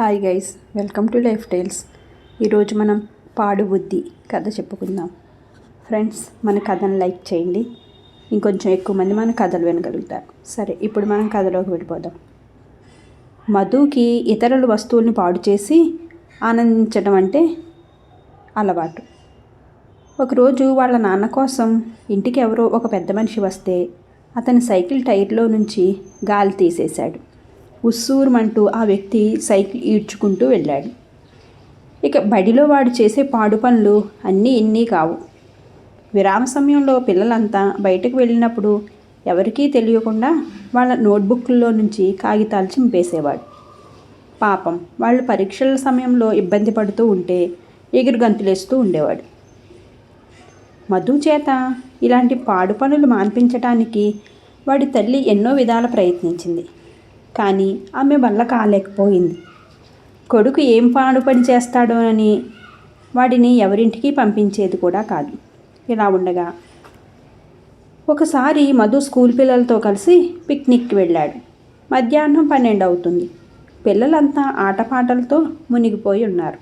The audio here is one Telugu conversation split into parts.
Hi guys welcome to life tiles ఈరోజు మనం పాడు బుద్ధి కథ చెప్పుకుందాం. ఫ్రెండ్స్ మన కథను లైక్ చేయండి. ఇంకొంచెం ఎక్కువ మంది మన కథలు వినగలుగుతారు. సరే ఇప్పుడు మనం కథలోకి వెళ్ళిపోదాం. మధుకి ఇతరుల వస్తువుల్ని పాడు చేసి ఆనందించడం అంటే అలవాటు. ఒకరోజు వాళ్ళ నాన్న కోసం ఇంటికి ఎవరో ఒక పెద్ద మనిషి వస్తే అతని సైకిల్ టైర్లో నుంచి గాలి తీసేశాడు. ఉస్సూరుమంటూ ఆ వ్యక్తి సైకిల్ ఈడ్చుకుంటూ వెళ్ళాడు. ఇక బడిలో వాడు చేసే పాడు పనులు అన్నీ ఇన్నీ కావు. విరామ సమయంలో పిల్లలంతా బయటకు వెళ్ళినప్పుడు ఎవరికీ తెలియకుండా వాళ్ళ నోట్బుక్లలో నుంచి కాగితాలు చింపేసేవాడు. పాపం వాళ్ళు పరీక్షల సమయంలో ఇబ్బంది పడుతూ ఉంటే ఎగురు గంతులేస్తూ ఉండేవాడు. మధు చేత ఇలాంటి పాడు పనులు మాన్పించటానికి వాడి తల్లి ఎన్నో విధాల ప్రయత్నించింది. కానీ ఆమె వల్ల కాలేకపోయింది. కొడుకు ఏం పాడు పని చేస్తాడో అని వాడిని ఎవరింటికి పంపించేది కూడా కాదు. ఇలా ఉండగా ఒకసారి మధు స్కూల్ పిల్లలతో కలిసి పిక్నిక్కి వెళ్ళాడు. మధ్యాహ్నం పన్నెండు అవుతుంది. పిల్లలంతా ఆటపాటలతో మునిగిపోయి ఉన్నారు.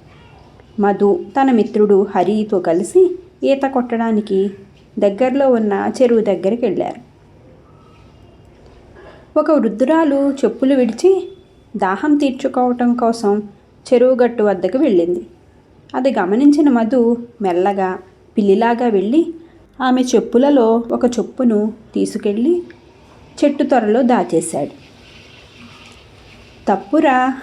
మధు తన మిత్రుడు హరితో కలిసి ఈత కొట్టడానికి దగ్గరలో ఉన్న చెరువు దగ్గరికి వెళ్ళారు. ఒక వృద్ధురాలు చెప్పులు విడిచి దాహం తీర్చుకోవటం కోసం చెరువు గట్టు వద్దకు వెళ్ళింది. అది గమనించిన మధు మెల్లగా పిల్లిలాగా వెళ్ళి ఆమె చెప్పులలో ఒక చెప్పును తీసుకెళ్ళి చెట్టు త్వరలో దాచేశాడు. తప్పురా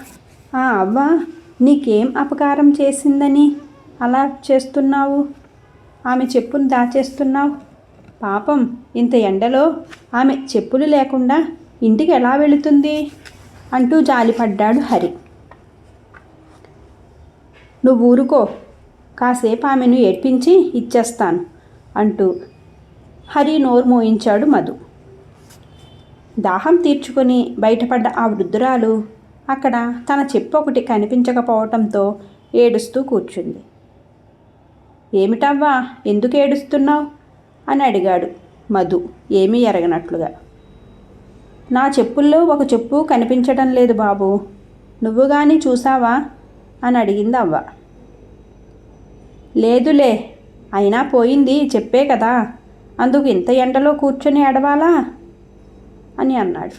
ఆ అవ్వ నీకేం అపకారం చేసిందని అలా చేస్తున్నావు? ఆమె చెప్పును దాచేస్తున్నావు? పాపం ఇంత ఎండలో ఆమె చెప్పులు లేకుండా ఇంటికి ఎలా వెళుతుంది? అంటూ జాలిపడ్డాడు హరి. నువ్వు ఊరుకో కాసేపు ఆమెను ఏడ్పించి ఇచ్చేస్తాను అంటూ హరి నోరు మోయించాడు మధు. దాహం తీర్చుకొని బయటపడ్డ ఆ వృద్ధురాలు అక్కడ తన చెప్పు ఒకటి కనిపించకపోవటంతో ఏడుస్తూ కూర్చుంది. ఏమిటవ్వా ఎందుకు ఏడుస్తున్నావు? అని అడిగాడు మధు ఏమీ ఎరగనట్లుగా. నా చెప్పుల్లో ఒక చెప్పు కనిపించడం లేదు బాబు. నువ్వు కానీ చూసావా? అని అడిగింది అవ్వ. లేదులే అయినా పోయింది చెప్పే కదా. అందుకు ఇంత ఎండలో కూర్చొని ఎడవాలా అని అన్నాడు.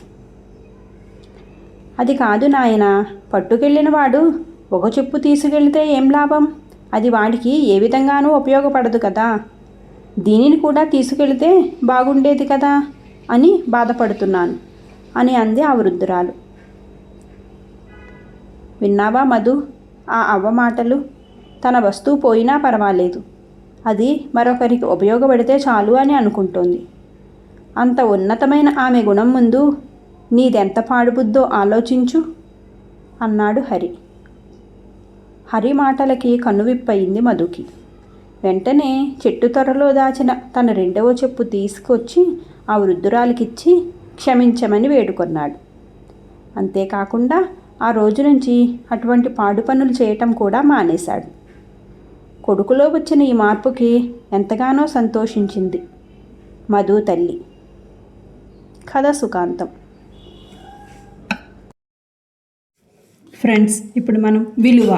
అది కాదు నాయన పట్టుకెళ్ళిన వాడు ఒక చెప్పు తీసుకెళ్తే ఏం లాభం? అది వాడికి ఏ విధంగానూ ఉపయోగపడదు కదా. దీనిని కూడా తీసుకెళితే బాగుండేది కదా అని బాధపడుతున్నాను. అని అంది ఆ వృద్ధురాలు. విన్నావా మధు? ఆ అవ్వ మాటలు? తన వస్తువు పోయినా పర్వాలేదు. అది మరొకరికి ఉపయోగపడితే చాలు అని అనుకుంటోంది. అంత ఉన్నతమైన ఆమె గుణం ముందు నీదెంత పాడుబుద్దో ఆలోచించు అన్నాడు హరి. హరి మాటలకి కన్నువిప్పయింది మధుకి. వెంటనే చెట్టు త్వరలో దాచిన తన రెండవ చెప్పు తీసుకొచ్చి ఆ వృద్ధురాలికిచ్చి క్షమించమని వేడుకొన్నాడు. అంతేకాకుండా ఆ రోజు నుంచి అటువంటి పాడు పనులు చేయటం కూడా మానేశాడు. కొడుకులో వచ్చిన ఈ మార్పుకి ఎంతగానో సంతోషించింది మధు తల్లి. కథ సుఖాంతం. ఫ్రెండ్స్ ఇప్పుడు మనం విలువ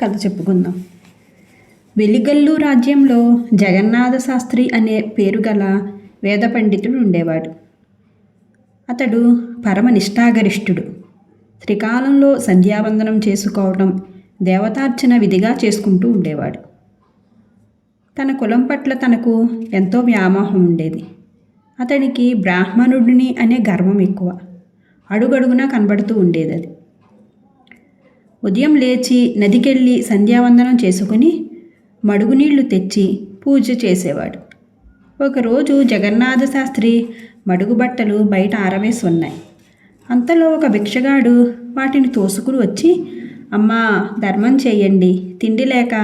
కథ చెప్పుకుందాం. వెలిగల్లు రాజ్యంలో జగన్నాథ శాస్త్రి అనే పేరు గల వేద పండితుడు ఉండేవాడు. అతడు పరమ నిష్ఠాగరిష్ఠుడు త్రికాలంలో సంధ్యావందనం చేసుకోవడం దేవతార్చన విధిగా చేసుకుంటూ ఉండేవాడు. తన కులం పట్ల తనకు ఎంతో వ్యామోహం ఉండేది. అతనికి బ్రాహ్మణుడిని అనే గర్వం ఎక్కువ. అడుగడుగునా కనబడుతూ ఉండేది అది. ఉదయం లేచి నదికెళ్ళి సంధ్యావందనం చేసుకుని మడుగునీళ్ళు తెచ్చి పూజ చేసేవాడు. ఒకరోజు జగన్నాథ శాస్త్రి మడుగు బట్టలు బయట ఆరవేసి ఉన్నాయి అంతలో ఒక భిక్షగాడు వాటిని తోసుకుని వచ్చి అమ్మా ధర్మం చేయండి తిండి లేక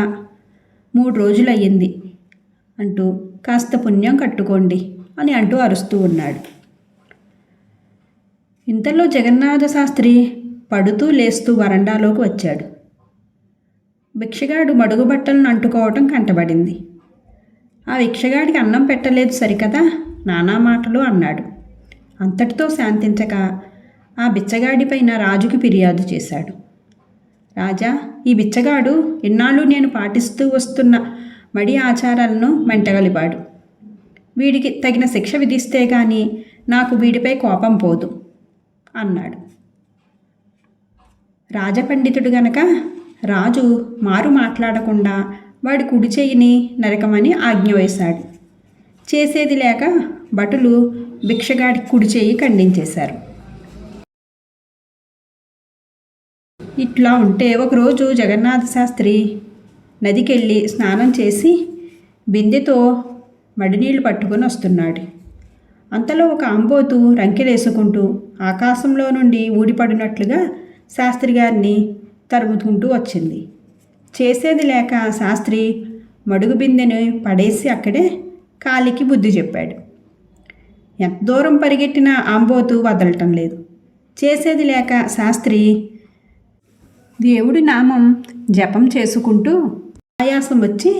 మూడు రోజులయ్యింది అంటూ కాస్త పుణ్యం కట్టుకోండి అని అంటూ అరుస్తూ ఉన్నాడు. ఇంతలో జగన్నాథ శాస్త్రి పడుతూ లేస్తూ వరండాలోకి వచ్చాడు. భిక్షగాడు మడుగు బట్టలను అంటుకోవటం కంటబడింది. ఆ భిక్షగాడికి అన్నం పెట్టలేదు సరికదా? నానా మాటలు అన్నాడు. అంతటితో శాంతించక ఆ బిచ్చగాడిపైన రాజుకి ఫిర్యాదు చేశాడు. రాజా ఈ బిచ్చగాడు ఇన్నాళ్ళు నేను పాటిస్తూ వస్తున్న మడి ఆచారాలను మెంటగలిపాడు. వీడికి తగిన శిక్ష విధిస్తే గాని నాకు వీడిపై కోపం పోదు అన్నాడు. రాజపండితుడు గనక రాజు మారు మాట్లాడకుండా వాడి కుడి చేయిని నరకమని ఆజ్ఞ వేశాడు. చేసేది లేక భటులు భిక్షగాడి కుడి చేయి ఖండించేశారు. ఇట్లా ఉంటే ఒకరోజు జగన్నాథ శాస్త్రి నదికెళ్ళి స్నానం చేసి బిందెతో మడినీళ్ళు పట్టుకొని వస్తున్నాడు. అంతలో ఒక అంబోతు రంకెలేసుకుంటూ ఆకాశంలో నుండి ఊడిపడినట్లుగా శాస్త్రి గారిని తరుముకుంటూ వచ్చింది. చేసేది లేక శాస్త్రి మడుగు బిందెని పడేసి అక్కడే కాలికి బుద్ధి చెప్పాడు. ఎంత దూరం పరిగెట్టినా ఆంబోతు వదలటం లేదు. చేసేది లేక శాస్త్రి దేవుడి నామం జపం చేసుకుంటూ ఆయాసం వచ్చి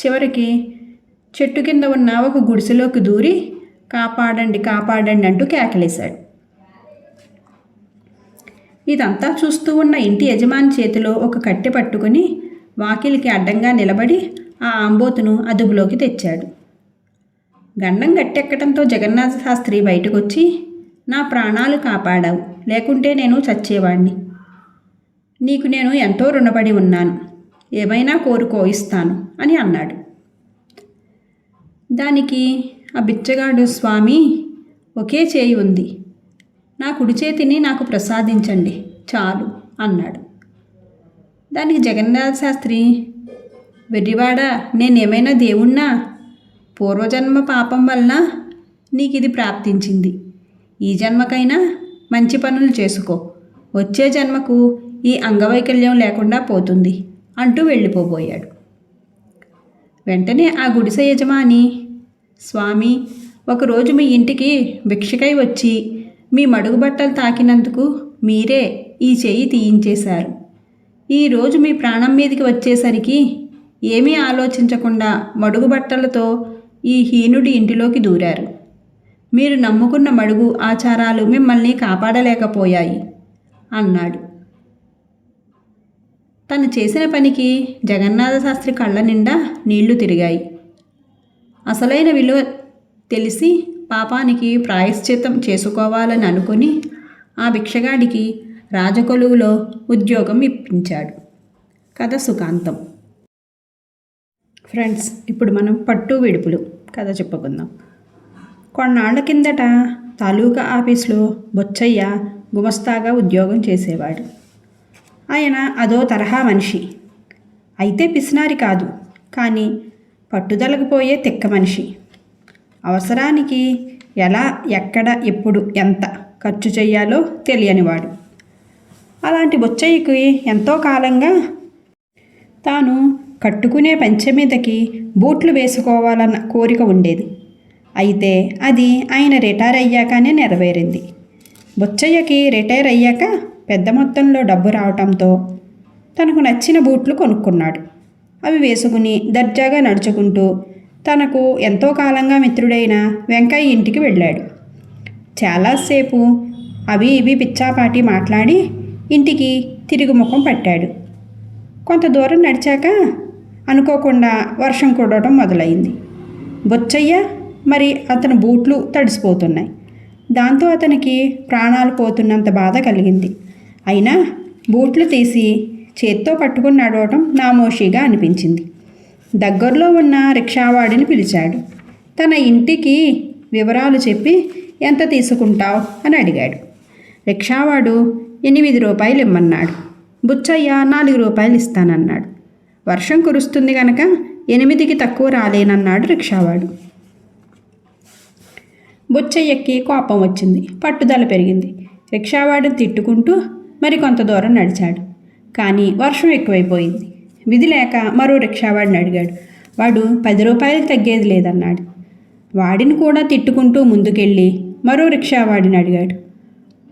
చివరికి చెట్టు కింద ఉన్న ఒక గుడిసెలోకి దూరి కాపాడండి కాపాడండి అంటూ కేకలేశాడు. ఇదంతా చూస్తూ ఉన్న ఇంటి యజమాని చేతిలో ఒక కట్టె పట్టుకుని వాకిలికి అడ్డంగా నిలబడి ఆ ఆంబోతును అదుపులోకి తెచ్చాడు. గండం గట్టెక్కడంతో జగన్నాథ శాస్త్రి బయటకొచ్చి నా ప్రాణాలు కాపాడావు లేకుంటే నేను చచ్చేవాణ్ణి. నీకు నేను ఎంతో రుణపడి ఉన్నాను. ఏమైనా కోరుకో ఇస్తాను అని అన్నాడు. దానికి ఆ బిచ్చగాడు స్వామి ఒకే చేయి ఉంది. నా కుడి చేతిని నాకు ప్రసాదించండి చాలు అన్నాడు. దానికి జగన్నాథ శాస్త్రి వెర్రివాడా నేనేమైనా దేవుణ్ణా? పూర్వజన్మ పాపం వలన నీకు ఇది ప్రాప్తించింది. ఈ జన్మకైనా మంచి పనులు చేసుకో. వచ్చే జన్మకు ఈ అంగవైకల్యం లేకుండా పోతుంది అంటూ వెళ్ళిపోబోయాడు. వెంటనే ఆ గుడిసె యజమాని స్వామి ఒకరోజు మీ ఇంటికి భిక్షకై వచ్చి మీ మడుగు బట్టలు తాకినందుకు మీరే ఈ చేయి తీయించేశారు. ఈరోజు మీ ప్రాణం మీదకి వచ్చేసరికి ఏమీ ఆలోచించకుండా మడుగు బట్టలతో ఈ హీనుడి ఇంటిలోకి దూరారు. మీరు నమ్ముకున్న మడుగు ఆచారాలు మిమ్మల్ని కాపాడలేకపోయాయి అన్నాడు. తను చేసిన పనికి జగన్నాథశాస్త్రి కళ్ళ నిండా నీళ్ళు తిరిగాయి. అసలైన విలువ తెలిసి పాపానికి ప్రాయశ్చిత్తం చేసుకోవాలని అనుకుని ఆ భిక్షగాడికి రాజకొలువులో ఉద్యోగం ఇప్పించాడు. కథ సుఖాంతం. ఫ్రెండ్స్ ఇప్పుడు మనం పట్టు విడుపులు కథ చెప్పుకుందాం. కొన్నాళ్ళ కిందట తాలూకా ఆఫీస్లో బొచ్చయ్య గుమస్తాగా ఉద్యోగం చేసేవాడు. ఆయన అదో తరహా మనిషి. అయితే పిసినారి కాదు కానీ పట్టుదలకు పోయే తిక్క మనిషి. అవసరానికి ఎలా ఎక్కడ ఎప్పుడు ఎంత ఖర్చు చేయాలో తెలియనివాడు. అలాంటి బొచ్చయ్యకి ఎంతో కాలంగా తాను కట్టుకునే పంచె మీదకి బూట్లు వేసుకోవాలన్న కోరిక ఉండేది. అయితే అది ఆయన రిటైర్ అయ్యాకనే నెరవేరింది. బుచ్చయ్యకి రిటైర్ అయ్యాక పెద్ద మొత్తంలో డబ్బు రావటంతో తనకు నచ్చిన బూట్లు కొనుక్కున్నాడు. అవి వేసుకుని దర్జాగా నడుచుకుంటూ తనకు ఎంతో కాలంగా మిత్రుడైన వెంకయ్య ఇంటికి వెళ్ళాడు. చాలాసేపు అవి ఇవి పిచ్చాపాటి మాట్లాడి ఇంటికి తిరిగి ముఖం పట్టాడు. కొంత దూరం నడిచాక అనుకోకుండా వర్షం కుడవటం మొదలైంది. బొచ్చయ్య మరి అతని బూట్లు తడిసిపోతున్నాయి. దాంతో అతనికి ప్రాణాలు పోతున్నంత బాధ కలిగింది. అయినా బూట్లు తీసి చేత్తో పట్టుకుని నడవటం నామోషిగా అనిపించింది. దగ్గరలో ఉన్న రిక్షావాడిని పిలిచాడు. తన ఇంటికి వివరాలు చెప్పి ఎంత తీసుకుంటావు? అని అడిగాడు. రిక్షావాడు ఎనిమిది రూపాయలు ఇమ్మన్నాడు బుచ్చయ్య నాలుగు రూపాయలు ఇస్తానన్నాడు వర్షం కురుస్తుంది గనక ఎనిమిదికి తక్కువ రాలేనన్నాడు రిక్షావాడు. బుచ్చయ్యకి కోపం వచ్చింది. పట్టుదల పెరిగింది. రిక్షావాడిని తిట్టుకుంటూ మరి కొంత దూరం నడిచాడు. కానీ వర్షం ఎక్కువైపోయింది. విధి లేక మరో రిక్షావాడిని అడిగాడు. వాడు పది రూపాయలు తగ్గేది లేదన్నాడు. వాడిని కూడా తిట్టుకుంటూ ముందుకెళ్ళి మరో రిక్షావాడిని అడిగాడు.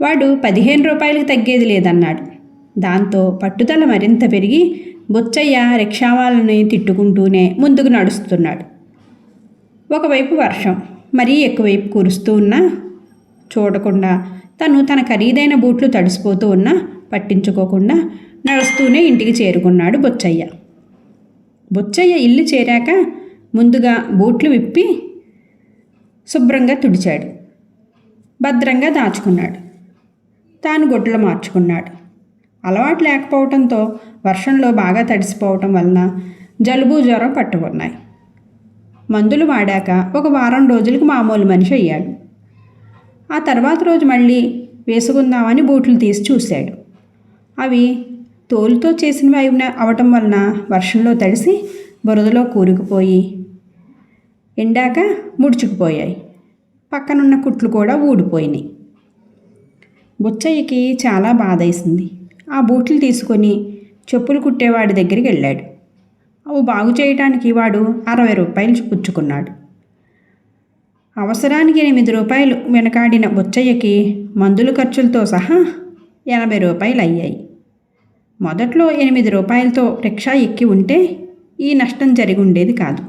వాడు పదిహేను రూపాయలకు తగ్గేది లేదన్నాడు. దాంతో పట్టుదల మరింత పెరిగి బొచ్చయ్య రిక్షావాళ్ళని తిట్టుకుంటూనే ముందుకు నడుస్తున్నాడు. ఒకవైపు వర్షం మరీ ఎక్కువైపు కురుస్తూ ఉన్నా చూడకుండా తను తన ఖరీదైన బూట్లు తడిసిపోతూ ఉన్నా పట్టించుకోకుండా నడుస్తూనే ఇంటికి చేరుకున్నాడు బొచ్చయ్య. బొచ్చయ్య ఇల్లు చేరాక ముందుగా బూట్లు విప్పి శుభ్రంగా తుడిచాడు. భద్రంగా దాచుకున్నాడు. తాను గొడ్లు మార్చుకున్నాడు. అలవాటు లేకపోవడంతో వర్షంలో బాగా తడిసిపోవటం వలన జలుబు జ్వరం పట్టుకున్నాయి. మందులు వాడాక ఒక వారం రోజులకు మామూలు మనిషి అయ్యాడు. ఆ తర్వాత రోజు మళ్ళీ వేసుకుందామని బూట్లు తీసి చూశాడు. అవి తోలుతో చేసినవి అయిన అవటం వలన వర్షంలో తడిసి బురదలో కూరుకుపోయి ఎండాక ముడుచుకుపోయాయి. పక్కనున్న కుట్లు కూడా ఊడిపోయినాయి. బుచ్చయ్యకి చాలా బాధ వేసింది ఆ బూట్లు తీసుకొని చెప్పులు కుట్టేవాడి దగ్గరికి వెళ్ళాడు. అవి బాగు చేయటానికి వాడు అరవై రూపాయలు పుచ్చుకున్నాడు. అవసరానికి ఎనిమిది రూపాయలు వెనకాడిన బుచ్చయ్యకి మందుల ఖర్చులతో సహా ఎనభై రూపాయలు అయ్యాయి. మొదట్లో ఎనిమిది రూపాయలతో రిక్షా ఎక్కి ఉంటే ఈ నష్టం జరిగి ఉండేది కాదు.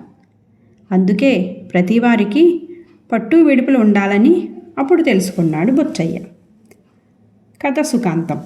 అందుకే ప్రతివారికి పట్టు విడుపులు ఉండాలని అప్పుడు తెలుసుకున్నాడు బొచ్చయ్య. కథ సుఖాంతం.